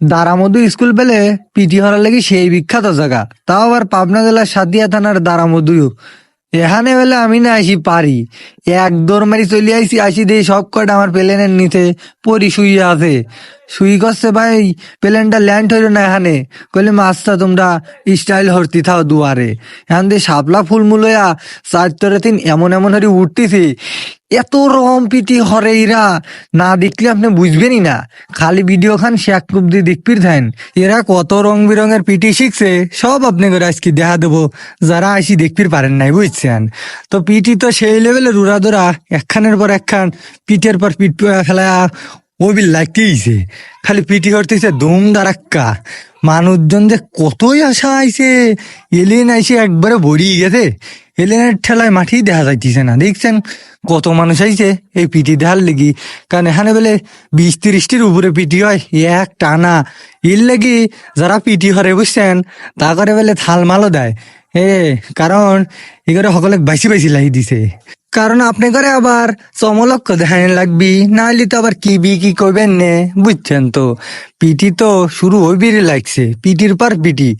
দারামধু school পেলে PT হরার লাগি সেই বিখ্যাত জায়গা। তাও আবার পাবনা জেলার সাদিয়া থানার দারামধু এখানে বেলে আমি না আসি পারি। এক দৌড় মারি চলে আইসি আসি দিয়ে সব কটা আমার প্লেনের নিচে পরি শুয়ে আছে। শুই করছে ভাই, প্লেনটা ল্যান্ড হইল না এখানে। কইলে মাছটা তোমরা স্টাইল হরতি থাও দুয়ারে। এখান দিয়ে শাপলা ফুল মুলয়া চার তরে তিন এমন এমন হারি উঠতেছে। এত রকম পিটি হরে এরা না দেখলে আপনি বুঝবেনই না। খালি ভিডিও খান শেখ কুপ দিয়ে দেখপির এরা কত রং বেরঙের পিটি শিখছে, সব আপনি করে আজকে দেখা দেবো। যারা আসি দেখপির পারেন নাই, বুঝছেন? তো পিটি তো সেই লেভেলের উড়াদোরা, একখানের পর একখান পিঠের পর পিট ফেলা ওবি লাগতেইছে খালি পিটি করতেছে ধুম দারাক্কা মানুষজন যে কতই আশা আইছে এলিয়েন আইসে একবারে ভরিয়ে গেছে। এলিয়েনের ঠেলায় মাটি দেখা যাইতেছে না, দেখছেন? কত মানুষ আইছে এই পিটি দেখার লেগি। কারণ এখানে বলে বিশ তিরিশটির উপরে পিটি হয় এক টানা এর লেগে যারা পিটি হরে বুঝছেন তা করে বেলে থাল মালও দেয়। এ কারণ এগুলো সকলে বাইসি বাইসি লাগি দিছে। কারণ আপনি করে আবার চমলক্ষ দেখান লাগবি নাহলে তো আবার কি বি, কি কইবেন নে বুঝছেন তো। পিটি তো শুরু হইবিরই লাগছে পিটির পর পিটি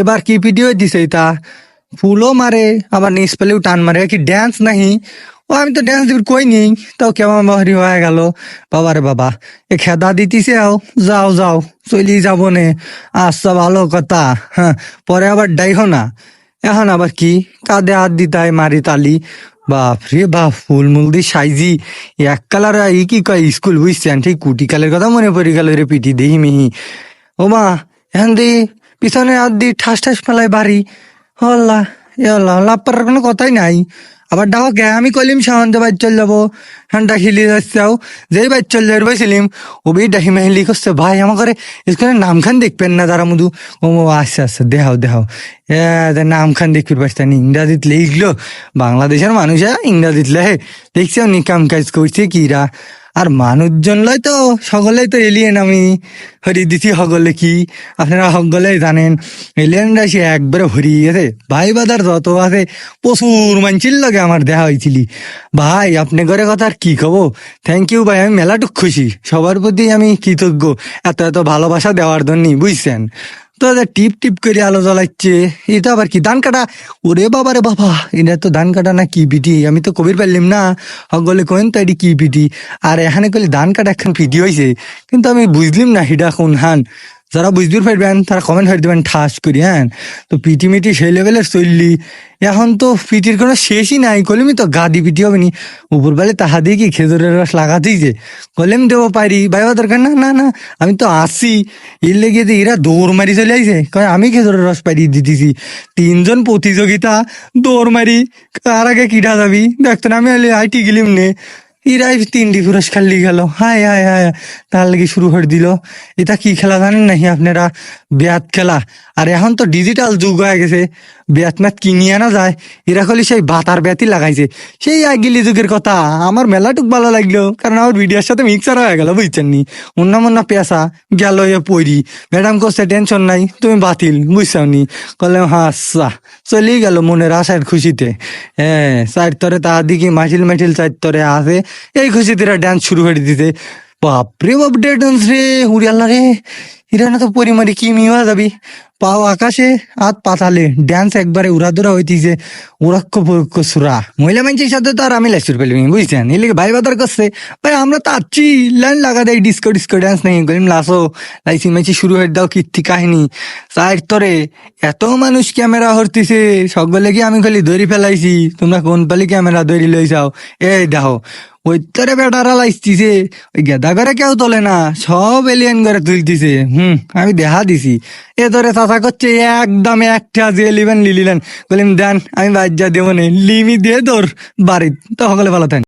এবার কি পিটি হয়ে দিছে তা ফুলও মারে আবার নিচ পেলেও টান মারে কি ড্যান্স নাহি? ও আমি তো ড্যান্স দিবি কই নেই, তাও কেমন বাহারি হয়ে গেল। বাবা রে বাবা, এ খেদা দিতিছে আও, যাও যাও, চলি যাব নে আচ্ছা ভালো কথা হ্যাঁ পরে আবার ডাইহ না এখন আবার কি? কাঁধে হাত দিতাই মারি তালি। বাপ রে বাপ ফুল মুল দি সাইজি। এক কালার ই কি কয় স্কুল বুঝছেন? ঠিক কুটি কালের কথা মনে পড়ে গেল রে পিটি দেহি মিহি ও মা, এখন দি, পিছনে হাত দি ঠাস ঠাস ফেলায় বাড়ি। হল্লা এ হল্লা লাভ পারার কোনো কথাই নাই। আবার দেখো কে, আমি কলিম সামন্ত বাইর চল যাব হ্যান্ডা খিলি যাচ্ছাও যেই বাইর চল যাই বসিলিম ও বেই ডাকি মেহিলি করছে, ভাই আমার ঘরে স্কুলের নাম খান দেখবেন না তারা মধু ও আচ্ছা আচ্ছা দেখাও দেখাও। এ নাম খান দেখবি পারছেন ইংরাজিত লিখলো। বাংলাদেশের মানুষ ইংরাজিত লেহে দেখছে নিকাম কাজ করছে কিরা। আর মানুষজন লয় তো, সকলেই তো এলিয়েন আমি। হরি দিছি সকলে কি? আপনারা সকলেই জানেন এলিয়েনরা সে একবারে হরিয়ে গেছে। ভাই বাদার যত আছে, প্রচুর মানছিল লাগে আমার দেখা হয়েছিলি। ভাই, আপনি ঘরে কথা আর কি কব? থ্যাংক ইউ ভাই, আমি মেলাটুক খুশি। সবার প্রতি আমি কৃতজ্ঞ। এত এত ভালোবাসা দেওয়ার জন্য বুঝছেন? তো টিপ টিপ করে আলো জ্বলাচ্ছে। এটা আবার কি, ধান কাটা? ওরে বাবা রে বাবা এটা তো ধান কাটা না কি বিধি আমি তো কবির পারলাম না। সকলে কেন তো এটি কি পিটি আর এখানে কলি ধান কাটা এখন ভিডিও হয়েছে কিন্তু আমি বুঝলাম না হিডা কোন হান যারা বুঝতে পারবেন, তারা কমেন্ট করে দেবেন, ঠাস করি হ্যাঁ? তো পিটি মিটি সেই লেভেলের চললি। এখন তো পিটির কোনো শেষই নাই। কলিমি তো গাদি পিটি হবে নি। উপর বেলে তাহা দিয়ে কি খেজুরের রস লাগাতেই যে? কলেম দেবো পারি বাইবা দরকার? না না না। আমি তো আসি। এর লেগে যে এরা দৌড় মারি চলে আইছে। কয়, আমি খেজুরের রস পারি দিতেছি। তিনজন প্রতিযোগিতা দৌড় মারি। কার আগে কিটা যাবি? দেখতো না, আমি আইটি গেলিম নে। এরাই তিনটি পুরস্কার লিয়ে গেল হায় হায় হায়। তার লাগে শুরু করে দিল। এটা কি খেলা জানেন নাকি আপনারা? ব্যাট খেলা। আর এখন তো ডিজিটাল যুগ হয়ে গেছে। ব্যাট ম্যাট কিনিয়ে আনা যায়। এরা খালি সেই বাতার ব্যাতই লাগাইছে। সেই আগিলি যুগের কথা। আমার মেলাটুক ভালো লাগল। কারণ আমার ভিডিওর সাথে মিক্সার হয়ে গেল বুঝছেন নি? অন্য মন্য পেশা গেল এ পড়ি ম্যাডাম করছে টেনশন নাই, তুমি বাতিল বুঝছ নি? কলে হ্যাঁ আচ্ছা। চলেই গেল মনের আশার খুশিতে। হ্যাঁ চার তরে দিকে মাটিল মাটিল চার তরে আছে। এই খুশিতে ডান্স শুরু করে দিতে বাপরে বাপ ডে ডান্স রে উড়িয়াল্লা রে এরা না তো পরিমারি কি মিওয়া যাবি? পাও আকাশে হাত পাতালে ড্যান্স একবারে উড়াদুরা হইতিছে। উড়াক্ষ পক্ষ সুরা। মহিলা মানুষের সাথে তো আর আমি লাইসুর পেলাম বুঝছেন? এলিগে ভাই বাদার করছে ভাই, আমরা তো আছি। লাইন লাগা দেয় ডিস্কো ডিস্কো ড্যান্স নেই। গলিম লাসো, লাইসি মাইছি শুরু হয়ে দাও কীর্তি কাহিনী। চার তরে এত মানুষ ক্যামেরা হরতিছে। সকলে কি আমি খালি ধরি ফেলাইছি? তোমরা কোন পালি ক্যামেরা ধরি লই যাও? এই দেখো ওই তরে বেটারা লাইছিছে ওই গেদা করে কেউ তোলে না, সব এলিয়েন করে তুলতিছে। হুম। আমি দেখা দিছি। এ ধরে চাচা করছে, একদম একটা যে লিবেন, লিলিলেন। বলিম দেন, আমি বাজ্যা দেবো নে। লিমি দিয়ে তোর বাড়ির তো সকলে ভালো থাকেন